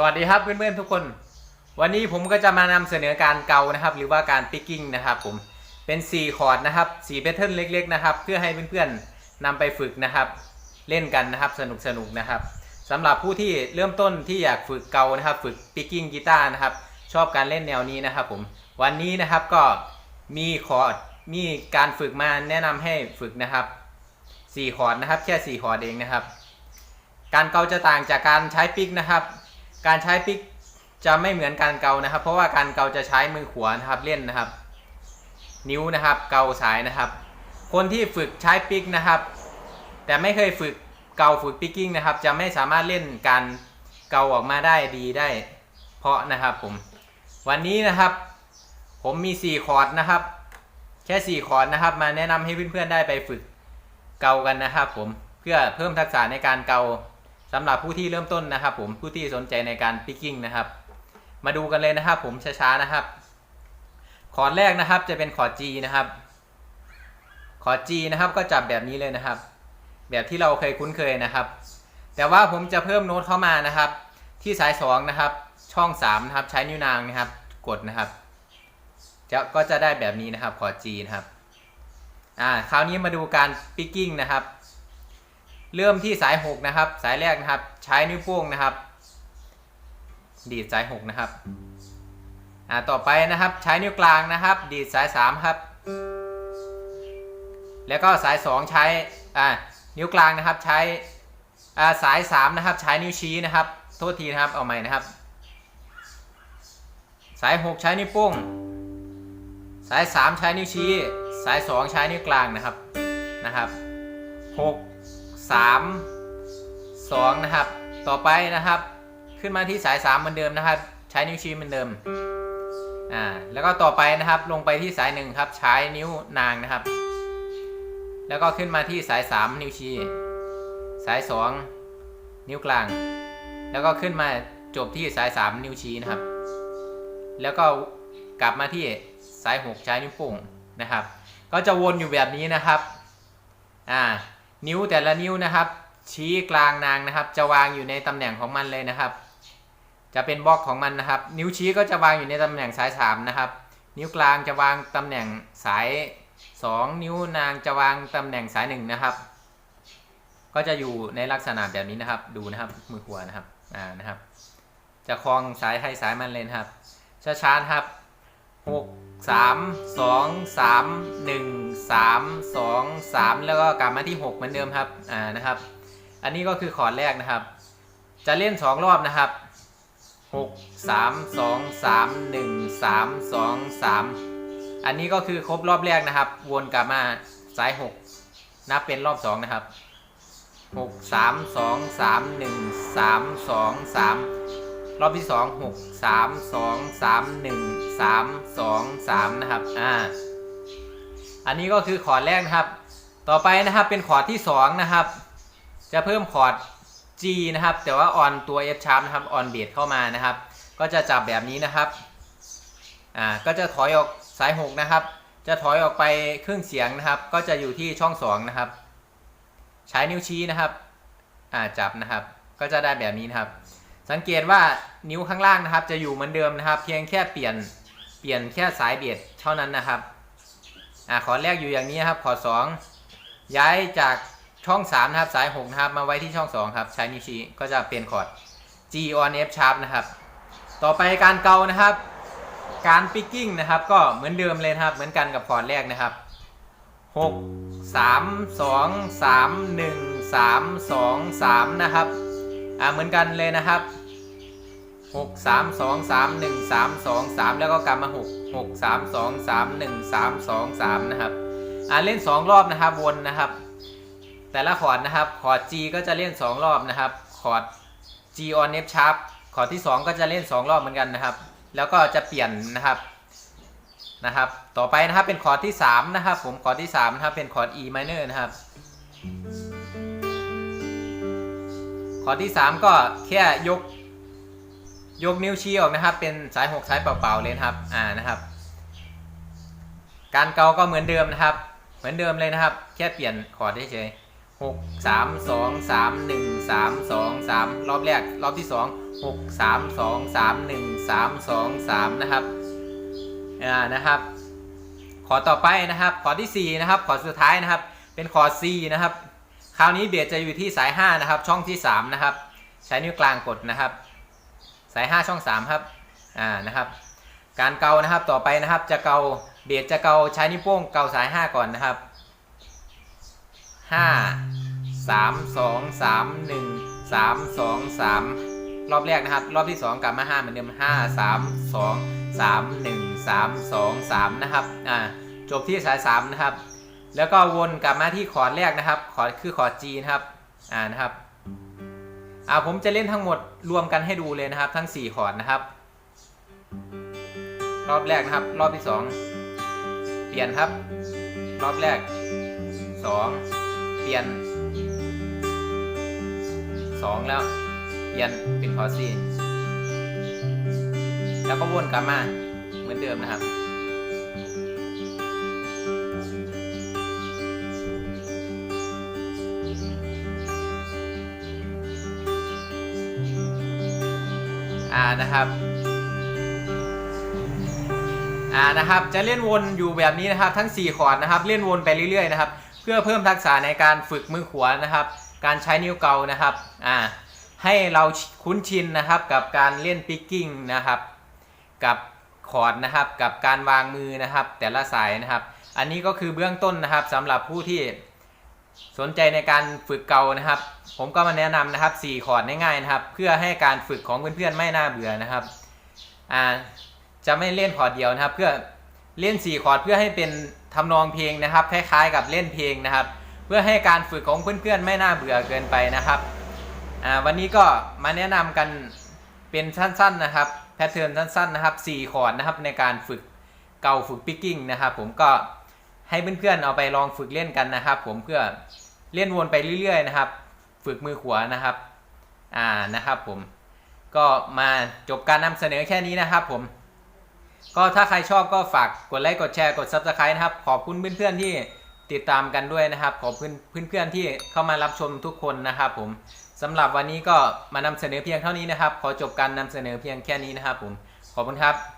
สวัสดีครับเพื่อนๆทุกคน วันนี้ผมก็จะมานำเสนอการเกานะครับ หรือว่าการปิกกิ้งนะครับผมเป็น 4 คอร์ดนะครับ4แพทเทิร์นเล็ก ๆ นะครับ เพื่อให้เพื่อนๆนำไปฝึกนะครับ เล่นกันนะครับสนุกๆนะครับสำหรับผู้ที่เริ่มต้นที่อยากฝึกเกานะครับ ฝึกปิกกิ้งกีตาร์นะครับ ชอบการเล่นแนวนี้นะครับ ผมวันนี้นะครับก็มีคอร์ดมีการฝึกมาแนะนำให้ฝึกนะครับ 4 คอร์ดนะครับ แค่ 4 คอร์ดเองนะครับ การเกาจะต่างจากการใช้ปิกนะครับ การใช้ปิกจะไม่เหมือนการเกานะครับ เพราะว่าการเกาจะใช้มือขวานะครับเล่นนะครับ นิ้วนะครับ เกาสายนะครับ คนที่ฝึกใช้ปิกนะครับ แต่ไม่เคยฝึกเกาฝึกปิกกิ้งนะครับ จะไม่สามารถเล่นการเกาออกมาได้ดีได้ เพราะนะครับผมวันนี้นะครับ ผมมี 4 คอร์ดนะครับ แค่ 4 คอร์ดนะครับ มาแนะนำให้เพื่อนๆได้ไปฝึกเกากันนะครับ ผมเพื่อเพิ่มทักษะในการเกา สำหรับผู้ที่เริ่มต้นนะครับ ผมผู้ที่สนใจในการปิกกิ้งนะครับ มาดูกันเลยนะครับ ผมช้าๆนะครับ คอร์ดแรกนะครับจะเป็นคอร์ด G นะครับ คอร์ด G นะครับก็จับแบบนี้เลยนะครับ แบบที่เราเคยคุ้นเคยนะครับ แต่ว่าผมจะเพิ่มโน้ตเข้ามานะครับ ที่สาย2นะครับ ช่อง3นะครับใช้นิ้วนางนะครับ กดนะครับจะก็จะได้แบบนี้นะครับคอร์ด G นะครับ อ่า คราวนี้มาดูการปิกกิ้งนะครับ เริ่มที่สาย 6 นะครับ สายแรกนะครับ ใช้นิ้วโป้งนะครับ ดีดสาย 6 นะครับอ่าต่อไปนะครับใช้นิ้วกลางนะครับ ดีดสาย 3 ครับ แล้วก็สาย 2 ใช้อ่านิ้วกลางนะครับใช้อ่าสาย 3 นะครับ ใช้นิ้วชี้นะครับ โทษทีนะครับเอาใหม่นะครับ สาย 6 ใช้นิ้วโป้งสาย 3 ใช้นิ้วชี้ สาย 2 ใช้นิ้วกลางนะครับนะครับ 6 3 2 นะครับ ต่อไปนะครับ ขึ้นมาที่สาย 3 เหมือนเดิมนะครับ ใช้นิ้วชี้เหมือนเดิมอ่าแล้วก็ต่อไปนะครับลงไปที่สาย1ครับใช้นิ้วนางนะครับ แล้วก็ขึ้นมาที่สาย 3 นิ้วชี้สาย 2 นิ้วกลาง แล้วก็ขึ้นมาจบที่สาย 3 นิ้วชี้นะครับ แล้วก็กลับมาที่สาย 6 ใช้นิ้วโป้งนะครับ ก็จะวนอยู่แบบนี้นะครับ อ่า นิ้วแต่ละนิ้วนะครับ ชี้กลางนางนะครับ จะวางอยู่ในตำแหน่งของมันเลยนะครับ จะเป็นบล็อกของมันนะครับ นิ้วชี้ก็จะวางอยู่ในตำแหน่งสาย3นะครับ นิ้วกลางจะวางตำแหน่งสาย 2 นิ้วนางจะวางตำแหน่งสาย1นะครับ ก็จะอยู่ในลักษณะแบบนี้นะครับ ดูนะครับมือขวานะครับอ่านะครับ จะคล้องสายให้สายมันเลยนะครับช้าๆครับหก สามสองสามหนึ่งสามสองสามแล้วก็กลับมาที่หกเหมือนเดิมครับอ่านะครับ อันนี้ก็คือคอร์ดแรกนะครับ จะเล่นสองรอบนะครับหกสามสองสามหนึ่งสามสองสามอันนี้ก็คือครบรอบแรกนะครับ วนกลับมาสายหกนับเป็นรอบสองนะครับหกสามสองสามหนึ่งสามสองสาม รอบที่สองหกสามสองสามหนึ่งสามสองสามนะครับอ่าอันนี้ก็คือคอร์ดแรกนะครับ ต่อไปนะครับเป็นคอร์ดที่สองนะครับ จะเพิ่มคอร์ด G นะครับ แต่ว่าออนตัว F sharp นะครับออนเบสเข้ามานะครับ ก็จะจับแบบนี้นะครับอ่าก็จะถอยออกสาย6นะครับ จะถอยออกไปครึ่งเสียงนะครับ ก็จะอยู่ที่ช่อง2นะครับ ใช้นิ้วชี้นะครับอ่าจับนะครับ ก็จะได้แบบนี้นะครับ สังเกตว่านิ้วข้างล่างนะครับ จะอยู่เหมือนเดิมนะครับ เพียงแค่เปลี่ยนเปลี่ยนแค่สายเบียดเท่านั้นนะครับอ่าขอแรกอยู่อย่างนี้ครับขอ2 ย้ายจากช่อง3นะครับสาย6นะครับมาไว้ที่ช่อง2ครับใช้นิ้วชี้ก็จะเปลี่ยนคอร์ด G on F sharp นะครับ ต่อไปการเกานะครับ การปิกกิ้งนะครับ ก็เหมือนเดิมเลยครับ เหมือนกันกับคอร์ดแรกนะครับ 6 3 2 3 1 3 2 3 นะครับอ่าเหมือนกันเลยนะครับ 6 3 2 3 1 3 2 3แล้วก็กลับมา6 6 3 2 3 1 3 2 3นะครับ อ่าเล่น2รอบนะครับวนนะครับ แต่ละคอร์ดนะครับ คอร์ด G ก็จะเล่น2รอบนะครับ คอร์ด G on F sharp คอร์ดที่2ก็จะเล่น2รอบเหมือนกันนะครับ แล้วก็จะเปลี่ยนนะครับนะครับ ต่อไปนะครับเป็นคอร์ดที่3นะครับ ผมคอร์ดที่3นะครับเป็นคอร์ด E minor นะครับคอร์ดที่3ก็แค่ยก ยกนิ้วชี้ออกนะครับ เป็นสาย6สายเปล่าๆเลยครับ อ่านะครับ การเกาก็เหมือนเดิมนะครับ เหมือนเดิมเลยนะครับ แค่เปลี่ยนคอร์ดเฉยหกสามสองสามหนึ่งสามสองสามรอบแรก รอบที่สองหกสามสองสามหนึ่งสามสองสามนะครับ อ่านะครับ ขอต่อไปนะครับ ขอที่สี่นะครับ ขอสุดท้ายนะครับ เป็นขอ C นะครับ คราวนี้เบสจะอยู่ที่สาย5นะครับ ช่องที่3นะครับ ใช้นิ้วกลางกดนะครับาย 5 ช่อง 3 ครับอ่านะครับ การเกานะครับต่อไปนะครับจะเกาเบสจะเกาใช้นิ้วโป้งเกาสาย 5 ก่อนนะครับ 5 3 2 3 1 3 2 3 รอบแรกนะครับ รอบที่ 2 กลับมา5เหมือนเดิม 5 3 2 3 1 3 2 3 นะครับอ่าจบที่สาย 3 นะครับ แล้วก็วนกลับมาที่คอร์ดแรกนะครับคอร์ดคือคอร์ด G นะครับอ่านะครับ อ่าผมจะเล่นทั้งหมดรวมกันให้ดูเลยนะครับ ทั้ง4คอร์ดนะครับ รอบแรกนะครับ รอบที่ 2 เปลี่ยนครับ รอบแรก 2 เปลี่ยน 2 แล้ว เปลี่ยนเป็นคอร์ด C แล้วก็วนกลับมาเหมือนเดิมนะครับ อ่านะครับอ่านะครับ จะเล่นวนอยู่แบบนี้นะครับ ทั้ง 4 คอร์ดนะครับ เล่นวนไปเรื่อยๆนะครับ เพื่อเพิ่มทักษะในการฝึกมือขวานะครับ การใช้นิ้วเกานะครับ อ่า ให้เราคุ้นชินนะครับกับการเล่นปิกกิ้งนะครับ กับคอร์ดนะครับ กับการวางมือนะครับ แต่ละสายนะครับ อันนี้ก็คือเบื้องต้นนะครับสำหรับผู้ที่ สนใจในการฝึกเกานะครับ ผมก็มาแนะนำนะครับ 4 คอร์ดง่ายๆนะครับ เพื่อให้การฝึกของเพื่อนๆไม่น่าเบื่อนะครับอ่าจะไม่เล่นคอร์ดเดียวนะครับ เพื่อเล่น 4 คอร์ดเพื่อให้เป็นทำนองเพลงนะครับ คล้ายๆ กับเล่นเพลงนะครับ เพื่อให้การฝึกของเพื่อนๆไม่น่าเบื่อเกินไปนะครับอ่าวันนี้ก็มาแนะนำกันเป็นสั้นๆนะครับแพทเทิร์นสั้นๆนะครับ 4 คอร์ดนะครับในการฝึกเกาฝึกปิกกิ้งนะครับ ผมก็ ให้เพื่อนๆเอาไปลองฝึกเล่นกันนะครับ ผมเพื่อเล่นวนไปเรื่อย ๆ นะครับ ฝึกมือขวานะครับ อ่านะครับผมก็มาจบการนำเสนอแค่นี้นะครับ ผม ก็ถ้าใครชอบก็ฝากกดไลค์กดแชร์กด Subscribe นะครับ ขอบคุณเพื่อนๆที่ติดตามกันด้วยนะครับ ขอบคุณเพื่อนๆที่เข้ามารับชมทุกคนนะครับผมสำหรับวันนี้ก็มานำเสนอเพียงเท่านี้นะครับ ขอจบการนำเสนอเพียงแค่นี้นะครับ ผมขอบคุณครับ